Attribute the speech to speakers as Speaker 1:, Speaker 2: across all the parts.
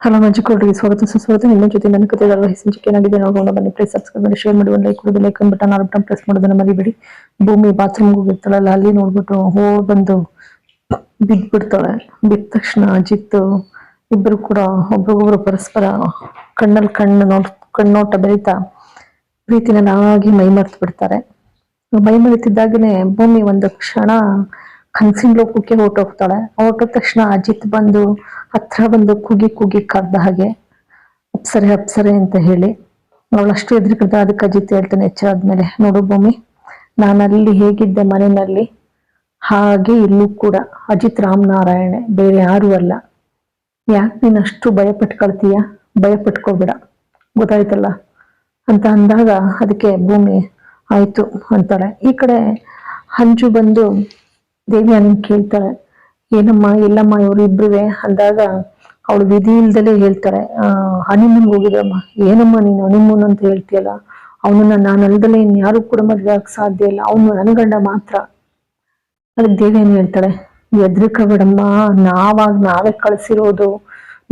Speaker 1: Hello ಮಂಜಿಕೋಡ್ರಿಗೆ ಸ್ವಾಗತ. ಸುಸ್ವಾಗತ. ನಿಮ್ಮ ಜೊತೆ ನನ್ನ ಕತೆ ಸಂಚಿಕೆ ಏನಾಗಿದೆ ನೋಡೋಣ ಬನ್ನಿ ಪ್ಲೀಸ್ ಸಬ್ಸ್ಕ್ರೈಬ್ ಮಾಡಿ, ಶೇರ್ ಮಾಡಿ, ಒಂದು ಲೈಕ್ ಕೊಡೋದು, ಲೈಕ್ ಬಟನ್ ನಾನು ಬಟನ್ ಪ್ರೆಸ್ ಮಾಡೋದನ್ನ ಮರಿಬೇಡಿ. ಭೂಮಿ ಬಾತ್ರೂಮ್ ಹೋಗಿರ್ತಾಳಲ್ಲ ಅಲ್ಲಿ ನೋಡ್ಬಿಟ್ಟು ಹೋ ಬಂದು ಬಿದ್ದ್ಬಿಡ್ತಾಳೆ ಬಿದ್ದ ತಕ್ಷಣ ಅಜಿತ್ ಇಬ್ಬರು ಕೂಡ ಒಬ್ರಿಗೊಬ್ರು ಪರಸ್ಪರ ಕಣ್ಣಲ್ಲಿ ಕಣ್ಣು ನೋಡ್, ಕಣ್ಣೋಟ ಬೆರೀತಾ ಪ್ರೀತಿನ ನಾವಾಗಿ ಮೈ ಮರೆತು ಬಿಡ್ತಾರೆ. ಮೈ ಮರೆತಿದ್ದಾಗನೇ ಭೂಮಿ ಒಂದು ಕ್ಷಣ ಕನ್ಸಿನ ಲೋಕಕ್ಕೆ ಹೊರಟೋಗ್ತಾಳೆ. ಹೊರಟೋದ ತಕ್ಷಣ ಅಜಿತ್ ಬಂದು ಹತ್ರ ಬಂದು ಕುಗಿ ಕುಗಿ ಕರೆದ ಹಾಗೆ, ಅಪ್ಸರೆ ಅಪ್ಸರೆ ಅಂತ ಹೇಳಿ. ಅವಳಷ್ಟು ಎದುರುಗಿದ ಅದಕ್ಕೆ ಅಜಿತ್ ಹೇಳ್ತಾನೆ ಎಚ್ಚರಾದ್ಮೇಲೆ ನೋಡು ಭೂಮಿ ನಾನು ಅಲ್ಲಿ ಹೇಗಿದ್ದೆ ಮನೆಯಲ್ಲಿ, ಹಾಗೆ ಇಲ್ಲೂ ಕೂಡ ಅಜಿತ್ ರಾಮನಾರಾಯಣೆ ಬೇರೆ ಯಾರೂ ಅಲ್ಲ. ಯಾಕೆ ನೀನು ಅಷ್ಟು ಭಯ ಪಟ್ಕೊಳ್ತೀಯ ಭಯ ಪಟ್ಕೋಬೇಡ ಗೊತ್ತಾಯ್ತಲ್ಲ? ಅಂತ ಅಂದಾಗ ಅದಕ್ಕೆ, ಭೂಮಿ, ಆಯ್ತು ಅಂತಾಳೆ. ಈ ಕಡೆ ಹಂಚು ಬಂದು ದೇವಿ ಅನ್ನ ಕೇಳ್ತಾಳೆ ಏನಮ್ಮ, ಇಲ್ಲಮ್ಮ ಇವ್ರು ಇಬ್ರುವೆ ಅಂದಾಗ ಅವಳು ವಿಧಿ ಇಲ್ದಲೇ ಹೇಳ್ತಾರೆ, ಆ ಹನಿಮೂನ್ ಹೋಗಿದ್ರಮ್ಮ. ಏನಮ್ಮ ನೀನು ಹನಿಮೂನ್ ಅಂತ ಹೇಳ್ತೀಯಲ್ಲ, ಅವನನ್ನ ನಾನು ಅಲ್ದಲೇ ಇನ್ಯಾರು ಕೂಡ ಮದ್ವೆ ಆಗಕ್ ಸಾಧ್ಯ ಇಲ್ಲ, ಅವನು ನನ್ನ ಗಂಡ ಮಾತ್ರ. ಅದಕ್ಕೆ ದೇವಿ ಏನ್ ಹೇಳ್ತಾಳೆ ಎದ್ರಿಕಬೇಡಮ್ಮ ನಾವಾಗ ನಾವೇ ಕಳ್ಸಿರೋದು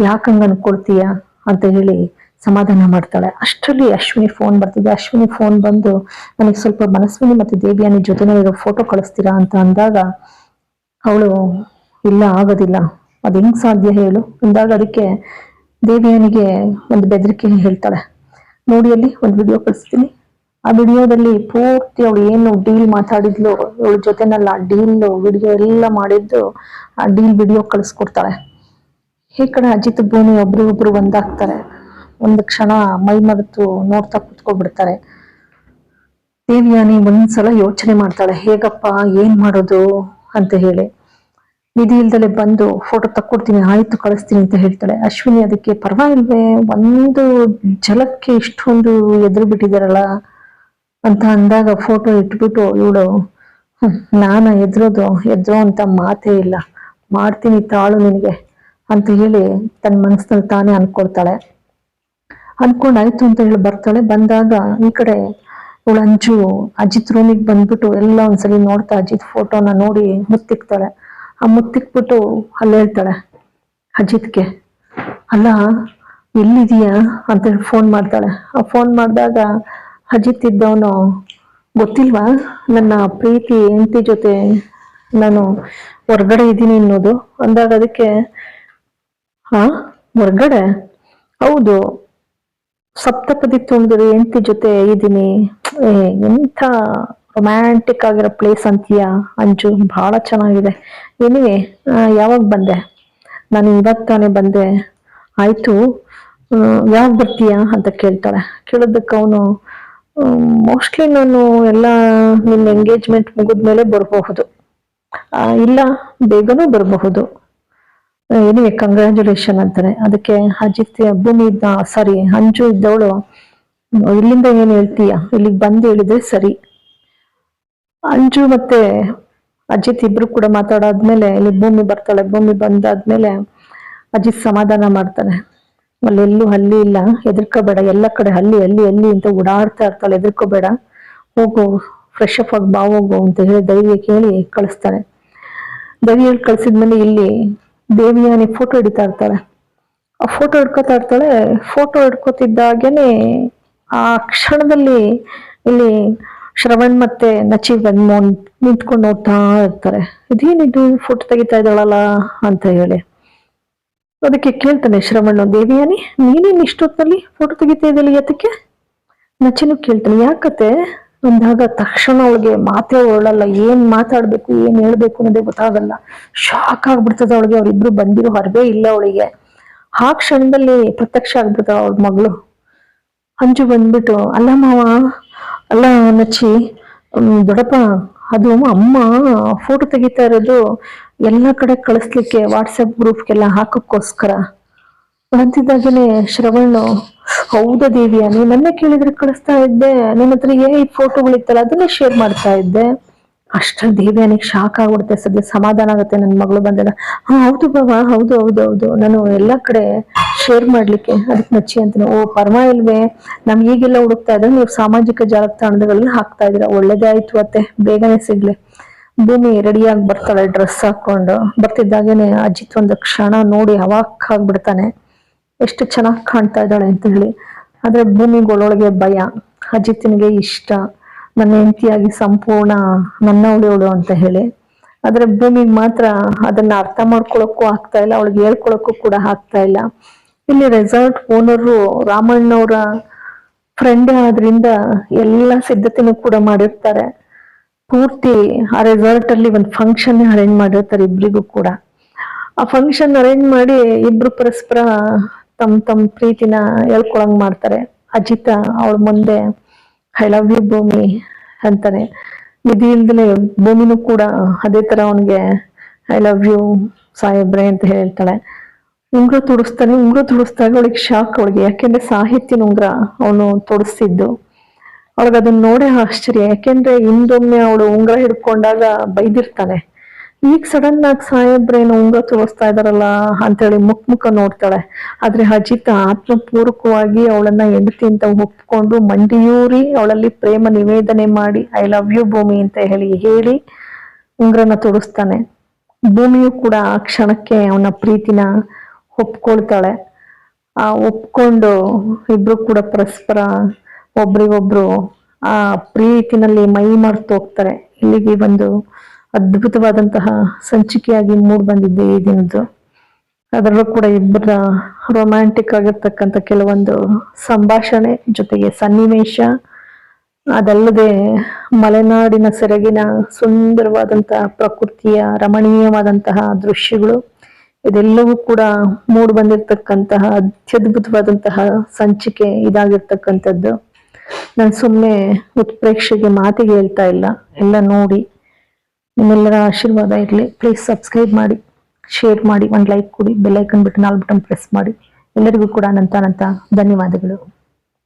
Speaker 1: ಯಾಕಂಗ ಅನ್ಕೊಳ್ತೀಯ? ಅಂತ ಹೇಳಿ ಸಮಾಧಾನ ಮಾಡ್ತಾಳೆ. ಅಷ್ಟರಲ್ಲಿ ಅಶ್ವಿನಿ ಫೋನ್ ಬರ್ತಿದೆ. ಅಶ್ವಿನಿ ಫೋನ್ ಬಂದು ನನಗೆ ಸ್ವಲ್ಪ ಮನಸ್ವಿನಿ ಮತ್ತು ದೇವಿಯಾನಿ ಜೊತೆನೇ ಇರೋ ಫೋಟೋ ಕಳಿಸ್ತೀರಾ ಅಂತ ಅಂದಾಗ, ಅವಳು, ಇಲ್ಲ, ಆಗೋದಿಲ್ಲ. ಅದು ಹೆಂಗ್ ಸಾಧ್ಯ ಹೇಳು? ಅಂದಾಗ ಅದಕ್ಕೆ ದೇವಿಯಾನಿಗೆ ಒಂದು ಬೆದರಿಕೆ ಹೇಳ್ತಾಳೆ. ನೋಡಿ ಅಲ್ಲಿ ಒಂದು ವಿಡಿಯೋ ಕಳಿಸ್ತೀನಿ. ಆ ವಿಡಿಯೋದಲ್ಲಿ ಪೂರ್ತಿ ಅವಳು ಏನು ಡೀಲ್ ಮಾತಾಡಿದ್ಲು, ಅವಳ ಜೊತೆನಲ್ಲ ಡೀಲ್ ವಿಡಿಯೋ ಎಲ್ಲ ಮಾಡಿದ್ದು, ಆ ಡೀಲ್ ವಿಡಿಯೋ ಕಳಿಸ್ಕೊಡ್ತಾಳೆ. ಈ ಕಡೆ ಅಜಿತ್ ಭೂಮಿ ಒಬ್ರಿಗೊಬ್ರು ಒಂದಾಗ್ತಾರೆ ಒಂದು ಕ್ಷಣ ಮೈ ಮರೆತು ನೋಡ್ತಾ ಕುತ್ಕೊಬಿಡ್ತಾರೆ. ದೇವಿಯಾನಿ ಒಂದ್ಸಲ ಯೋಚನೆ ಮಾಡ್ತಾಳೆ, ಹೇಗಪ್ಪ, ಏನ್ ಮಾಡೋದು? ಅಂತ ಹೇಳಿ. ನಿಧಿ ಇಲ್ದಲೆ ಬಂದು ಫೋಟೋ ತಕ್ಕೊಡ್ತೀನಿ, ಆಯ್ತು, ಕಳಿಸ್ತೀನಿ ಅಂತ ಹೇಳ್ತಾಳೆ. ಅಶ್ವಿನಿ ಅದಕ್ಕೆ, ಪರವಾಗಿಲ್ವೇ, ಒಂದು ಜಲಕ್ಕೆ ಇಷ್ಟೊಂದು ಎದುರು ಬಿಟ್ಟಿದಾರಲ್ಲ ಅಂತ ಅಂದಾಗ ಫೋಟೋ ಇಟ್ಬಿಟ್ಟು, ಇವಳು ನಾನ ಎದ್ರೋದು, ಎದ್ರೋ ಅಂತ ಮಾತೇ ಇಲ್ಲ. ಮಾಡ್ತೀನಿ ತಾಳು ನಿನಗೆ ಅಂತ ಹೇಳಿ ತನ್ನ ಮನಸ್ಸಿನಲ್ಲಿ ತಾನೇ ಅನ್ಕೊಳ್ತಾಳೆ. ಅನ್ಕೊಂಡ್ ಆಯ್ತು ಅಂತ ಹೇಳಿ ಬರ್ತಾಳೆ. ಬಂದಾಗ ಈ ಕಡೆ ಅವಳು ಅಂಜು, ಅಜಿತ್ ರೂಮಿಗೆ ಬಂದ್ಬಿಟ್ಟು ಎಲ್ಲ ಒಂದ್ಸಲಿ ನೋಡ್ತಾ ಅಜಿತ್ ಫೋಟೋನ ನೋಡಿ ಮುತ್ತಿಕ್ತಾಳೆ. ಆ ಮುತ್ತಿಕ್ಬಿಟ್ಟು ಅಲ್ಲಿ ಹೇಳ್ತಾಳೆ, ಅಜಿತ್ಗೆ, ಅಲ್ಲ ಎಲ್ಲಿದೀಯಾ ಅಂತ ಹೇಳಿ ಫೋನ್ ಮಾಡ್ತಾಳೆ. ಆ ಫೋನ್ ಮಾಡಿದಾಗ ಅಜಿತ್ ಇದ್ದವನು, ಗೊತ್ತಿಲ್ವಾ? ನನ್ನ ಪ್ರೀತಿ ಹೆಂಡತಿ ಜೊತೆ ನಾನು ಹೊರ್ಗಡೆ ಇದ್ದೀನಿ ಅನ್ನೋದು? ಅಂದಾಗ ಅದಕ್ಕೆ ಹಾ ಹೊರ್ಗಡೆ? ಹೌದು ಸಪ್ತಪದಿ ತುಂಬಿದ್ರೆ ಹೆಂಡತಿ ಜೊತೆ ಇದ್ದೀನಿ. ಎಂಥ ರೊಮ್ಯಾಂಟಿಕ್ ಆಗಿರೋ ಪ್ಲೇಸ್ ಅಂತೀಯ, ಅಂಜು. ಬಹಳ ಚೆನ್ನಾಗಿದೆ. ಏನಿವೆ ಯಾವಾಗ ಬಂದೆ? ನಾನು ಇವಾಗ ತಾನೇ ಬಂದೆ. ಆಯ್ತು ಯಾವಾಗ ಬರ್ತೀಯಾ ಅಂತ ಕೇಳ್ತಾಳೆ. ಕೇಳೋದಕ್ಕೆ ಅವನು ಮೋಸ್ಟ್ಲಿ ನಾನು ಎಲ್ಲ ನಿನ್ನ ಎಂಗೇಜ್ಮೆಂಟ್ ಮುಗಿದ್ಮೇಲೆ ಬರಬಹುದು. ಇಲ್ಲ, ಬೇಗನೂ ಬರಬಹುದು. ಏನಿವೆ ಕಂಗ್ರ್ಯಾಚುಲೇಷನ್ ಅಂತಾರೆ ಅದಕ್ಕೆ ಅಜಿತ್, ಭೂಮಿ ಇದ್ದ ಸಾರಿ ಅಂಜು ಇದ್ದವಳು. ಇಲ್ಲಿಂದ ಏನ್ ಹೇಳ್ತೀಯ? ಇಲ್ಲಿಗೆ ಬಂದು ಹೇಳಿದ್ರೆ ಸರಿ. ಅಂಜು ಮತ್ತೆ ಅಜಿತ್ ಇಬ್ರು ಕೂಡ ಮಾತಾಡಾದ್ಮೇಲೆ, ಇಲ್ಲಿ ಭೂಮಿ ಬರ್ತಾಳೆ, ಭೂಮಿ ಬಂದಾದ್ಮೇಲೆ ಅಜಿತ್ ಸಮಾಧಾನ ಮಾಡ್ತಾನೆ. ಅಲ್ಲೆಲ್ಲೂ ಹಲ್ಲಿ ಇಲ್ಲ ಎದುರ್ಕೋಬೇಡ ಎಲ್ಲ ಕಡೆ ಹಲ್ಲಿ ಅಲ್ಲಿ ಅಲ್ಲಿ ಅಂತ ಓಡಾಡ್ತಾ ಇರ್ತಾಳೆ. ಎದುರ್ಕೋಬೇಡ ಹೋಗು ಫ್ರೆಶ್ ಅಪ್ ಆಗಿ ಬಾ, ಹೋಗು ಅಂತ ಹೇಳಿ ಧೈರ್ಯ ಕೇಳಿ ಕಳಿಸ್ತಾನೆ. ಧೈರ್ಯ ಕಳ್ಸಿದ್ಮೇಲೆ ಇಲ್ಲಿ ದೇವಿಯಾನಿ ಫೋಟೋ ಹಿಡಿತಾ ಇರ್ತಾಳೆ. ಆ ಫೋಟೋ ಹಿಡ್ಕೋತಾ ಇರ್ತಾಳೆ. ಫೋಟೋ ಹಿಡ್ಕೋತಿದ್ದಾಗೇನೆ ಆ ಕ್ಷಣದಲ್ಲಿ ಇಲ್ಲಿ ಶ್ರವಣ್ ಮತ್ತೆ ನಚಿ ಬಂದು ನಿಂತ್ಕೊಂಡು ನೋಡ್ತಾ ಇರ್ತಾರೆ. ಇದೇನಿದು ಫೋಟೋ ತೆಗಿತಾ ಇದ್ದಾಳಲ್ಲ ಅಂತ ಹೇಳಿ. ಅದಕ್ಕೆ ಕೇಳ್ತಾನೆ ಶ್ರವಣ್, ದೇವಿಯಾನಿ, ನೀನೇನು ಇಷ್ಟೊತ್ತಲ್ಲಿ ಫೋಟೋ ತೆಗಿತಾ ಇದ್ದಲ್ಲಿ ಅದಕ್ಕೆ ನಚಿನೂ ಕೇಳ್ತಾನೆ ಯಾಕತ್ತೆ? ಅಂದಾಗ ತಕ್ಷಣ ಅವಳಿಗೆ ಮಾತೇ ಹೊರಳಲ್ಲ ಏನ್ ಮಾತಾಡ್ಬೇಕು, ಏನ್ ಹೇಳ್ಬೇಕು ಅನ್ನೋದೇ ಗೊತ್ತಾಗಲ್ಲ. ಶಾಕ್ ಆಗ್ಬಿಡ್ತದ ಅವಳಿಗೆ, ಅವ್ರಿಬ್ರು ಬಂದಿರೋ ಹೊರಬೇ ಇಲ್ಲ ಅವಳಿಗೆ. ಆ ಕ್ಷಣದಲ್ಲಿ ಪ್ರತ್ಯಕ್ಷ ಆಗ್ಬಿಡ್ತಾವ ಅವಳ ಮಗಳು. ಅಂಜು ಬಂದ್ಬಿಟ್ಟು, ಅಲ್ಲ ಮಾವ, ಅಲ್ಲ ನಚ್ಚಿ ದೊಡ್ಡಪ್ಪ, ಅದು ಅಮ್ಮ ಫೋಟೋ ತೆಗಿತಾ ಇರೋದು ಎಲ್ಲ ಕಡೆ ಕಳಿಸ್ಲಿಕ್ಕೆ ವಾಟ್ಸಪ್ ಗ್ರೂಪ್ಗೆಲ್ಲ ಹಾಕಕ್ಕೋಸ್ಕರ. ಅಂತಿದ್ದಾಗಲೇ ಶ್ರವಣ್, ಹೌದ ದೇವಿಯ ನೀ ನನ್ನ ಕೇಳಿದ್ರೆ ಕಳಿಸ್ತಾ ಇದ್ದೆ. ನನ್ನ ಹತ್ರ ಏನ್ ಫೋಟೋಗಳಿತ್ತಲ್ಲ ಅದನ್ನ ಶೇರ್ ಮಾಡ್ತಾ ಇದ್ದೆ. ಅಷ್ಟ ದೇವಿಯಾನಿಗೆ ಶಾಕ್ ಆಗ್ಬಿಡುತ್ತೆ. ಸದ್ಯ ಸಮಾಧಾನ ಆಗುತ್ತೆ ನನ್ನ ಮಗಳು ಬಂದಲ್ಲ ಹಾ, ಹೌದು ಬಾಬಾ, ಹೌದು ಹೌದು ಹೌದು. ನಾನು ಎಲ್ಲಾ ಕಡೆ ಶೇರ್ ಮಾಡ್ಲಿಕ್ಕೆ ಅದಕ್ಕೆ ನಚ್ಚಿ ಅಂತಾನೆ. ಓ, ಪರವಾಗಿಲ್ವೇ. ನಮ್ ಈಗೆಲ್ಲ ಹುಡುಕ್ತಾ ಇದ್ರೆ ನೀವು ಸಾಮಾಜಿಕ ಜಾಲತಾಣಗಳಲ್ಲಿ ಹಾಕ್ತಾ ಇದೀರ ಒಳ್ಳೇದೇ ಆಯ್ತು ಅತ್ತೆ. ಬೇಗನೆ ಸಿಗ್ಲಿ. ಭೂಮಿ ರೆಡಿಯಾಗಿ ಬರ್ತಾಳೆ ಡ್ರೆಸ್ ಹಾಕೊಂಡು. ಬರ್ತಿದ್ದಾಗೇನೆ ಅಜಿತ್ ಒಂದು ಕ್ಷಣ ನೋಡಿ ಅವಾಕ್ ಆಗ್ಬಿಡ್ತಾನೆ. ಎಷ್ಟು ಚೆನ್ನಾಗಿ ಕಾಣ್ತಾ ಇದ್ದಾಳೆ ಅಂತ ಹೇಳಿ. ಆದ್ರೆ ಭೂಮಿಗೊಳೊಳಗೆ ಭಯ, ಅಜಿತ್ನಿಗೆ ಇಷ್ಟ, ನನ್ನ ಹೆಂಡತಿಯಾಗಿ ಸಂಪೂರ್ಣ ನನ್ನವಳು ಅಂತ ಹೇಳಿ. ಆದ್ರೆ ಭೂಮಿಗೆ ಮಾತ್ರ ಅದನ್ನ ಅರ್ಥ ಮಾಡ್ಕೊಳಕ್ಕೂ ಆಗ್ತಾ ಇಲ್ಲ, ಅವಳಿಗೆ ಹೇಳ್ಕೊಳಕ್ಕೂ ಕೂಡ ಆಗ್ತಾ ಇಲ್ಲ. ಇಲ್ಲಿ ರೆಸಾರ್ಟ್ ಓನರು ರಾಮಣ್ಣವರ ಫ್ರೆಂಡ್ ಆದ್ರಿಂದ ಎಲ್ಲ ಸಿದ್ಧತೆನೂ ಕೂಡ ಮಾಡಿರ್ತಾರೆ. ಪೂರ್ತಿ ಆ ರೆಸಾರ್ಟ್ ಅಲ್ಲಿ ಒಂದು ಫಂಕ್ಷನ್ ಅರೇಂಜ್ ಮಾಡಿರ್ತಾರೆ ಇಬ್ರಿಗೂ ಕೂಡ. ಆ ಫಂಕ್ಷನ್ ಅರೇಂಜ್ ಮಾಡಿ ಇಬ್ರು ಪರಸ್ಪರ ತಮ್ ತಮ್ ಪ್ರೀತಿನ ಹೇಳ್ಕೊಳಂಗ್ ಮಾಡ್ತಾರೆ. ಅಜಿತ ಅವಳ ಮುಂದೆ ಐ ಲವ್ ಯು ಭೂಮಿ ಅಂತಾನೆ ನಿಧಿ ಇಲ್ದಲೆ ಭೂಮಿನೂ ಕೂಡ ಅದೇ ತರ ಅವನಿಗೆ ಐ ಲವ್ ಯು ಸಾಹೇಬ್ರೆ ಅಂತ ಹೇಳ್ತಾಳೆ. ಉಂಗ್ರ ತೊಡಸ್ತಾನೆ, ಉಂಗ್ರ ತೊಡಿಸ್ದಾಗ ಅವಳಿಗೆ ಶಾಕ್ ಅವಳಿಗೆ. ಯಾಕೆಂದ್ರೆ ಸಾಹಿತ್ಯನ ಉಂಗ್ರ ಅವನು ತೊಡಿಸ್ತಿದ್ದು. ಅವಳಗ ಅದನ್ನ ನೋಡೇ ಆಶ್ಚರ್ಯ. ಯಾಕೆಂದ್ರೆ ಹಿಂದೊಮ್ಮೆ ಅವಳು ಉಂಗ್ರ ಹಿಡ್ಕೊಂಡಾಗ ಬೈದಿರ್ತಾನೆ ಈಗ ಸಡನ್ ಆಗಿ ಸಾಹೇಬ್ರೇನು ಉಂಗ ತೋರಿಸ್ತಾ ಇದಾರಲ್ಲ ಅಂತೇಳಿ ಮುಖ ಮುಖ ನೋಡ್ತಾಳೆ. ಆದ್ರೆ ಅಜಿತ ಆತ್ಮಪೂರ್ವಕವಾಗಿ ಅವಳನ್ನ ಹೆಂಡತಿ ಅಂತ ಒಪ್ಕೊಂಡು ಮಂಡಿಯೂರಿ ಅವಳಲ್ಲಿ ಪ್ರೇಮ ನಿವೇದನೆ ಮಾಡಿ ಐ ಲವ್ ಯು ಭೂಮಿ ಅಂತ ಹೇಳಿ ಹೇಳಿ ಉಂಗ್ರನ ತೋರಿಸ್ತಾನೆ ಭೂಮಿಯು ಕೂಡ ಆ ಕ್ಷಣಕ್ಕೆ ಅವನ ಪ್ರೀತಿನ ಒಪ್ಕೊಳ್ತಾಳೆ. ಆ ಒಪ್ಕೊಂಡು ಇಬ್ರು ಕೂಡ ಪರಸ್ಪರ ಒಬ್ರಿಗೊಬ್ರು ಆ ಪ್ರೀತಿನಲ್ಲಿ ಮೈ ಮರ್ತು ಹೋಗ್ತಾರೆ ಇಲ್ಲಿಗೆ ಒಂದು ಅದ್ಭುತವಾದಂತಹ ಸಂಚಿಕೆಯಾಗಿ ಮೂಡ್ ಬಂದಿದ್ದೆ ಈ ದಿನದ್ದು. ಅದರಲ್ಲೂ ಕೂಡ ಇಬ್ಬರ ರೊಮ್ಯಾಂಟಿಕ್ ಆಗಿರ್ತಕ್ಕಂಥ ಕೆಲವೊಂದು ಸಂಭಾಷಣೆ ಜೊತೆಗೆ ಸನ್ನಿವೇಶ, ಅದಲ್ಲದೆ ಮಲೆನಾಡಿನ ಸೆರಗಿನ ಸುಂದರವಾದಂತಹ ಪ್ರಕೃತಿಯ ರಮಣೀಯವಾದಂತಹ ದೃಶ್ಯಗಳು, ಇದೆಲ್ಲವೂ ಕೂಡ ಮೂಡ್ ಬಂದಿರತಕ್ಕಂತಹ ಅತ್ಯದ್ಭುತವಾದಂತಹ ಸಂಚಿಕೆ ಇದಾಗಿರ್ತಕ್ಕಂಥದ್ದು. ನಾನು ಸುಮ್ಮನೆ ಉತ್ಪ್ರೇಕ್ಷೆಗೆ ಮಾತಿಗೆ ಹೇಳ್ತಾ ಇಲ್ಲ, ಎಲ್ಲ ನೋಡಿ. ನಿಮ್ಮೆಲ್ಲರ ಆಶೀರ್ವಾದ ಇರಲಿ. ಪ್ಲೀಸ್ ಸಬ್ಸ್ಕ್ರೈಬ್ ಮಾಡಿ ಶೇರ್ ಮಾಡಿ, ಒಂದು ಲೈಕ್ ಕೊಡಿ ಬೆಲ್ಲೈಕನ್ ಬಿಟ್ಟು ನಾಲ್ಕು ಬಟನ್ ಪ್ರೆಸ್ ಮಾಡಿ. ಎಲ್ಲರಿಗೂ ಕೂಡ ಅನಂತ ಅನಂತ ಧನ್ಯವಾದಗಳು.